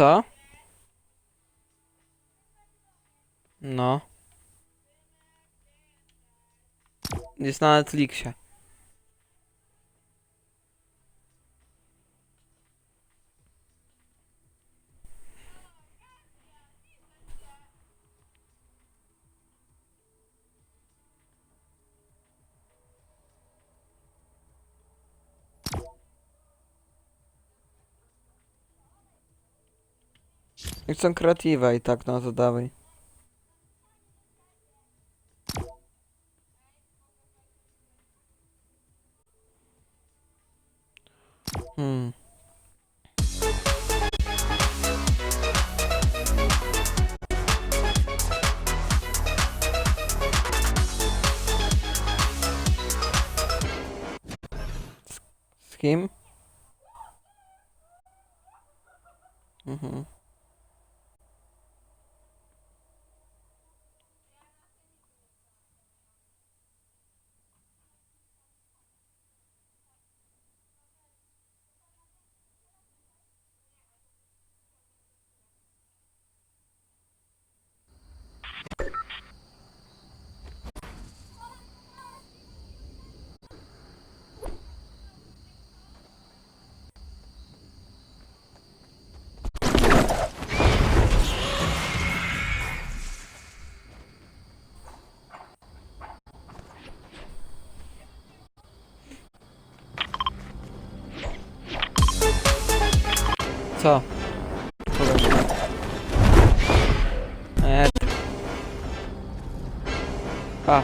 Co? No. Jest na Netflixie. Jak są kreatywa i tak, no to dawaj. Co? Pokaż. Eee. A.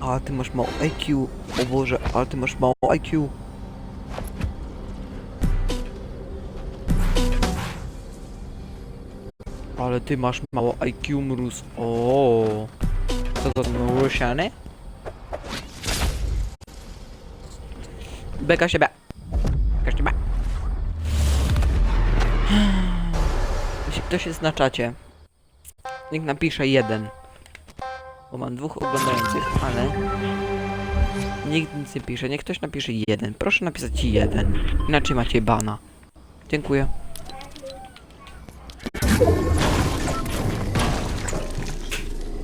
A ty masz mało IQ. O Boże, ale ty masz mało IQ. Ale ty masz mało IQ, mróz. O. Co to są Beka siebie. Beka siebie. Jeśli ktoś jest na czacie, niech napisze jeden. Bo mam dwóch oglądających, ale nikt nic nie pisze. Niech ktoś napisze jeden. Proszę napisać jeden. Inaczej macie bana. Dziękuję.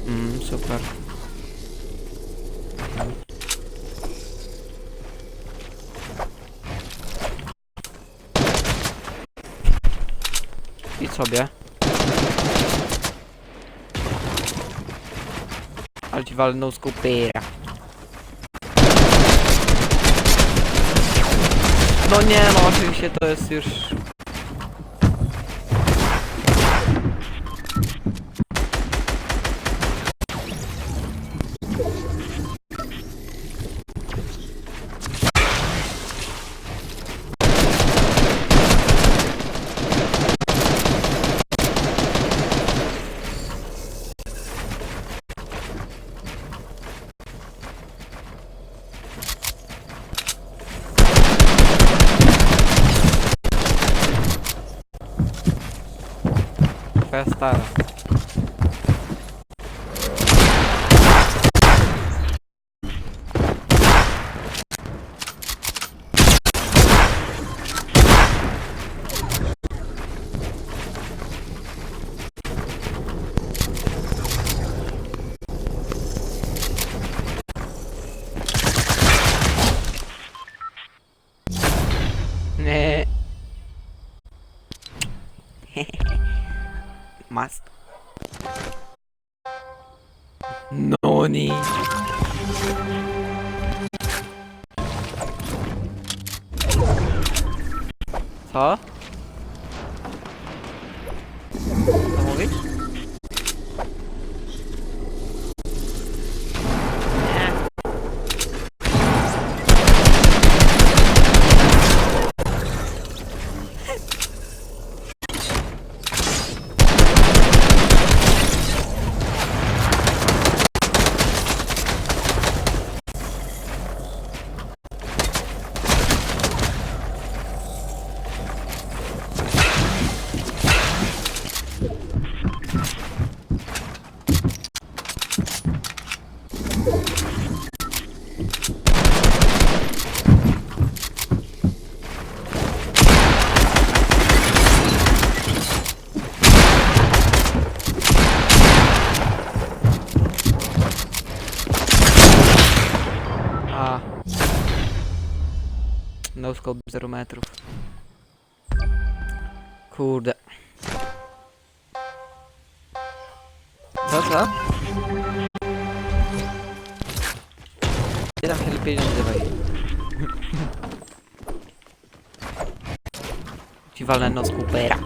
Mm, super. I sobie. Ale ci walnął skupera. No nie no, oczywiście to jest już... Twoja stara. Nie. Must. Noni. Co? Co No scope 0 metrów. Kurde. Co, co? Gdzie tam się pieniądze wali? Ci walę no skupera.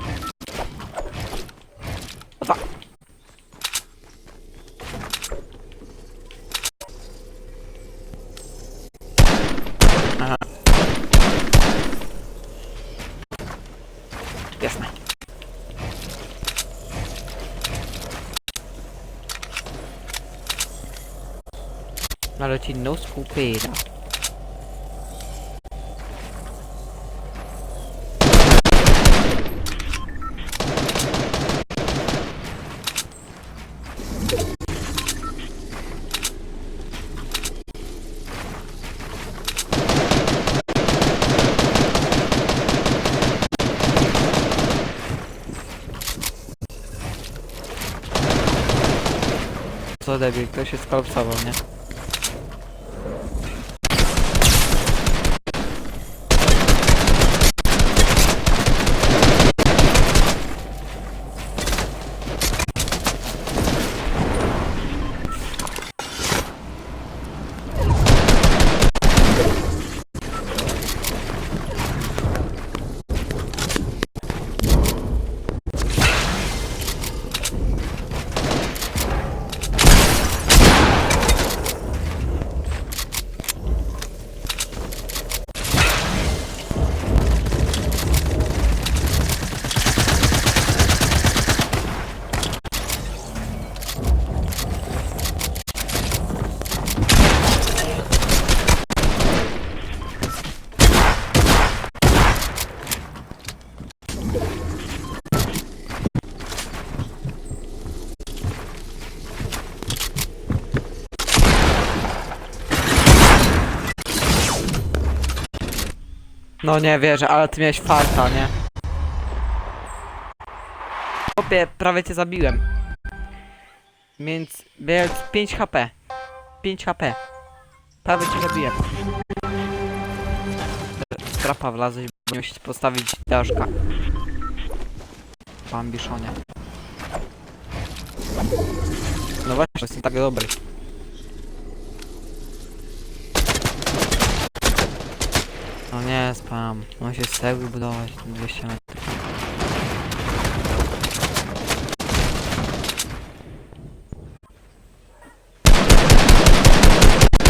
Ale ci no skupera. Co debil, ktoś się skolapsował, nie? No nie wierzę, ale ty miałeś farta, nie? Chłopie, prawie cię zabiłem. Więc miałem 5 HP. 5 HP. Prawie cię zabiłem. Trapa wlazłeś, bo musisz postawić daszka. Po ambiszonie. No właśnie, jestem tak dobry. No nie, spam. On się z cegły budować, ten 200 metrów.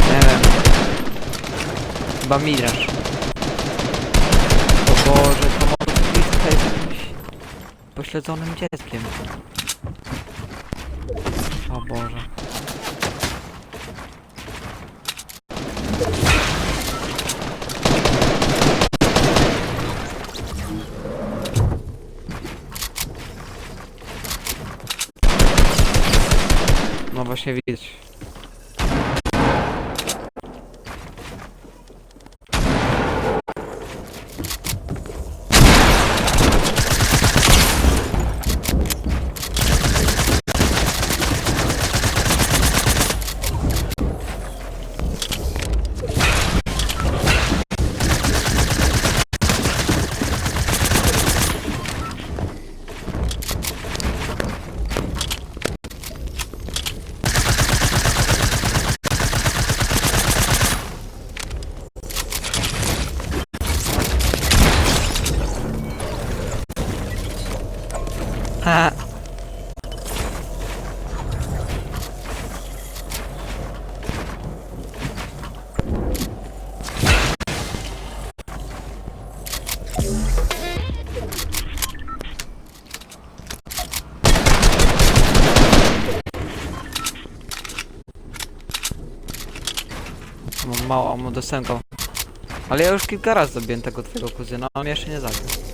Nie wiem. Chyba miraż. O Boże, to motocyklistka jest jakimś pośledzonym dzieckiem. O Boże. No mało dostępną. Ale ja już kilka razy zabiłem tego twojego kuzyna, on jeszcze nie zabił.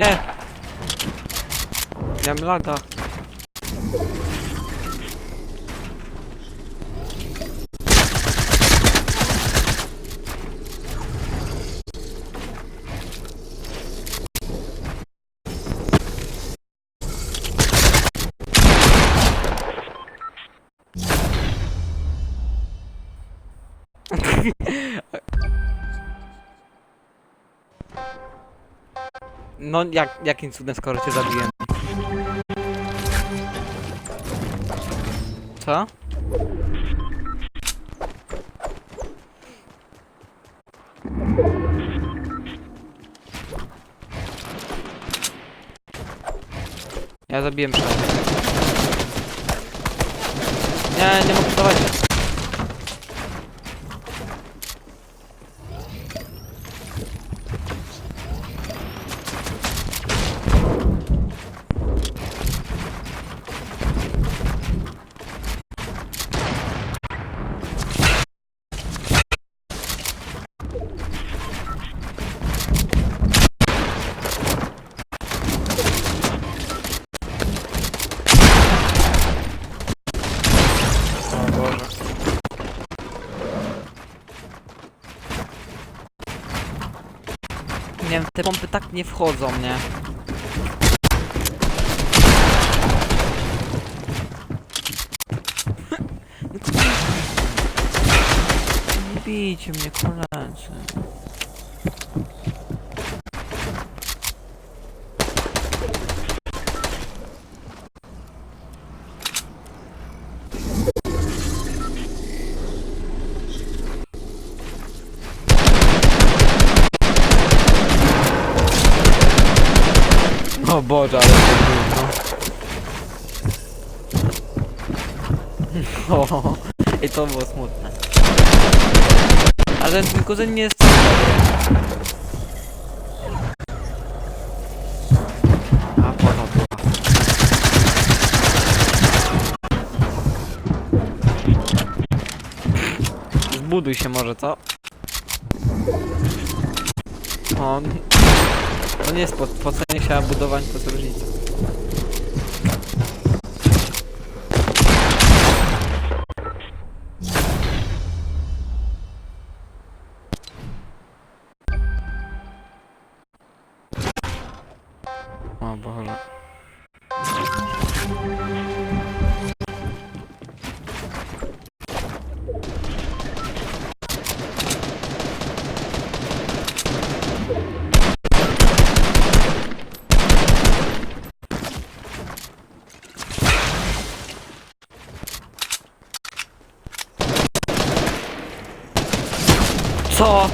Ne? Gemiler daha. No jak, jakim cudem skoro cię zabiłem? Co? Ja zabiłem przed. Nie, nie mogę dawać. Nie te pompy tak nie wchodzą, nie? No. Nie bijcie mnie, koledzy. Boże, ale to gówno. O, I to było smutne. Ale nie jest. A. Zbuduj się może, co? O, no nie jest po, po cenie się budowań to jest różnica. Co?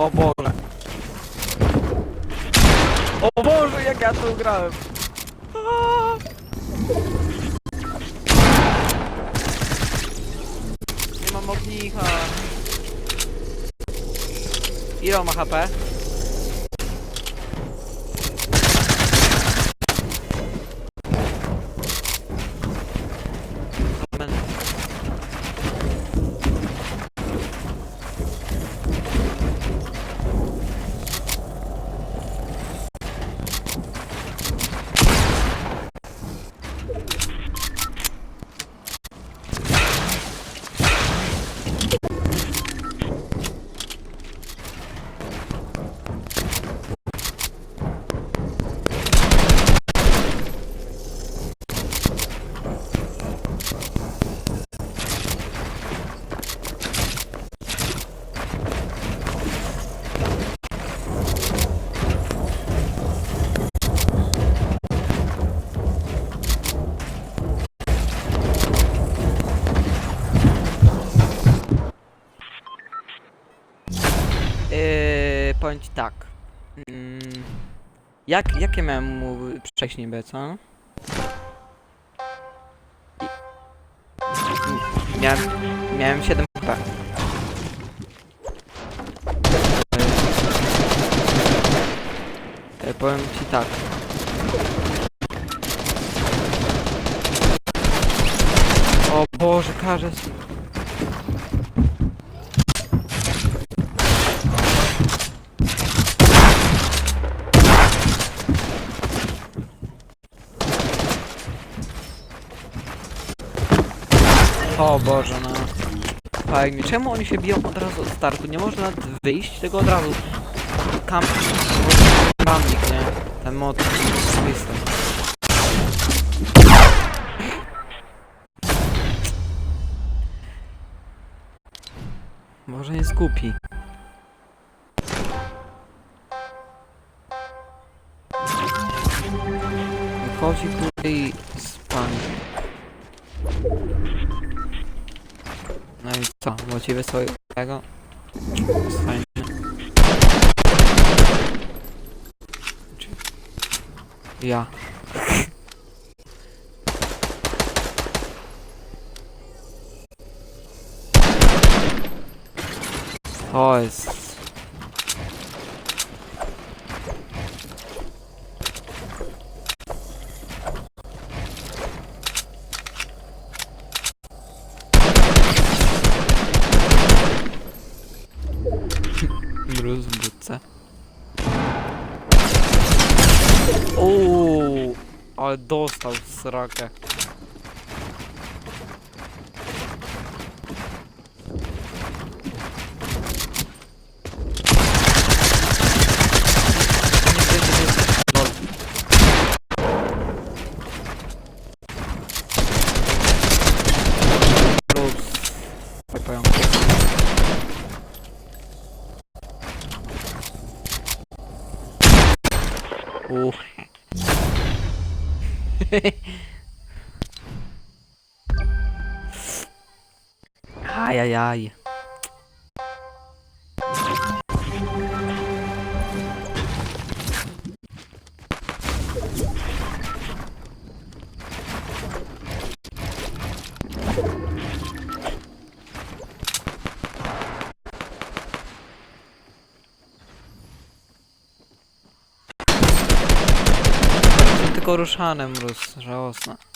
O Boże. O Boże, jak ja tu grałem. Aaaa. Nie mam ognicha. Ile ma HP? Tak. Mm, jak, jakie miałem mu niby, co? I- Miałem, miałem 7 HP. E, powiem ci tak. O Boże, każe. O Boże, no. Fajnie. Czemu oni się biją od razu od startu? Nie można wyjść tego od razu. Kamp... Bambik, nie? Ten mod. Osobisty. Może nie skupi. Wychodzi tutaj i spani. Co? Motywy swojego? Czy- Ja. To jest... достал срака. Oh. ai, ai, ai. Ruszane mróz, żałosne.